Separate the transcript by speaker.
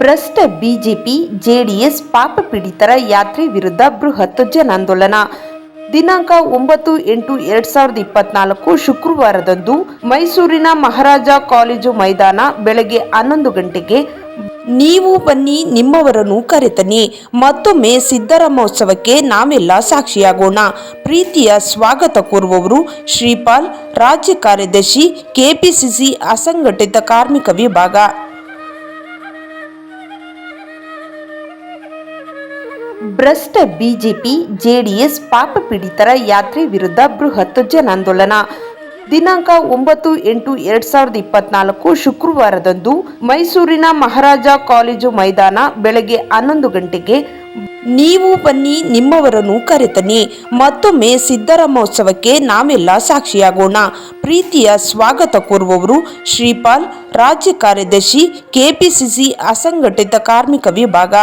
Speaker 1: ಭ್ರಷ್ಟ BJP, JDS ಪಾಪ ಪೀಡಿತರ ಯಾತ್ರೆ ವಿರುದ್ಧ ಬೃಹತ್ ಜನಾಂದೋಲನ. ದಿನಾಂಕ ಒಂಬತ್ತು ಎಂಟು ಎರಡ್ ಸಾವಿರದ ಇಪ್ಪತ್ನಾಲ್ಕು ಶುಕ್ರವಾರದಂದು ಮೈಸೂರಿನ ಮಹಾರಾಜ ಕಾಲೇಜು ಮೈದಾನ ಬೆಳಗ್ಗೆ ಹನ್ನೊಂದು ಗಂಟೆಗೆ ನೀವು ಬನ್ನಿ, ನಿಮ್ಮವರನ್ನು ಕರೆತನಿ ಮತ್ತೊಮ್ಮೆ ಸಿದ್ದರಾಮೋತ್ಸವಕ್ಕೆ ನಾವೆಲ್ಲ ಸಾಕ್ಷಿಯಾಗೋಣ. ಪ್ರೀತಿಯ ಸ್ವಾಗತ ಕೋರುವವರು ಶ್ರೀಪಾಲ್, ರಾಜ್ಯ ಕಾರ್ಯದರ್ಶಿ, ಕೆಪಿಸಿಸಿ ಅಸಂಘಟಿತ ಕಾರ್ಮಿಕ ವಿಭಾಗ. ಭ್ರಷ್ಟ ಬಿಜೆಪಿ, ಜೆಡಿಎಸ್ ಪಾಪ ಪೀಡಿತರ ಯಾತ್ರೆ ವಿರುದ್ಧ ಬೃಹತ್ ಜನಾಂದೋಲನ. ದಿನಾಂಕ ಒಂಬತ್ತು ಎಂಟು ಎರಡ್ ಸಾವಿರದ ಇಪ್ಪತ್ನಾಲ್ಕು ಶುಕ್ರವಾರದಂದು ಮೈಸೂರಿನ ಮಹಾರಾಜ ಕಾಲೇಜು ಮೈದಾನ ಬೆಳಗ್ಗೆ ಹನ್ನೊಂದು ಗಂಟೆಗೆ ನೀವು ಬನ್ನಿ, ನಿಮ್ಮವರನ್ನು ಕರೆತನಿ ಮತ್ತೊಮ್ಮೆ ಸಿದ್ದರಾಮೋತ್ಸವಕ್ಕೆ ನಾವೆಲ್ಲ ಸಾಕ್ಷಿಯಾಗೋಣ. ಪ್ರೀತಿಯ ಸ್ವಾಗತ ಕೋರುವವರು ಶ್ರೀಪಾಲ್, ರಾಜ್ಯ ಕಾರ್ಯದರ್ಶಿ, ಕೆಪಿಸಿಸಿ ಅಸಂಘಟಿತ ಕಾರ್ಮಿಕ ವಿಭಾಗ.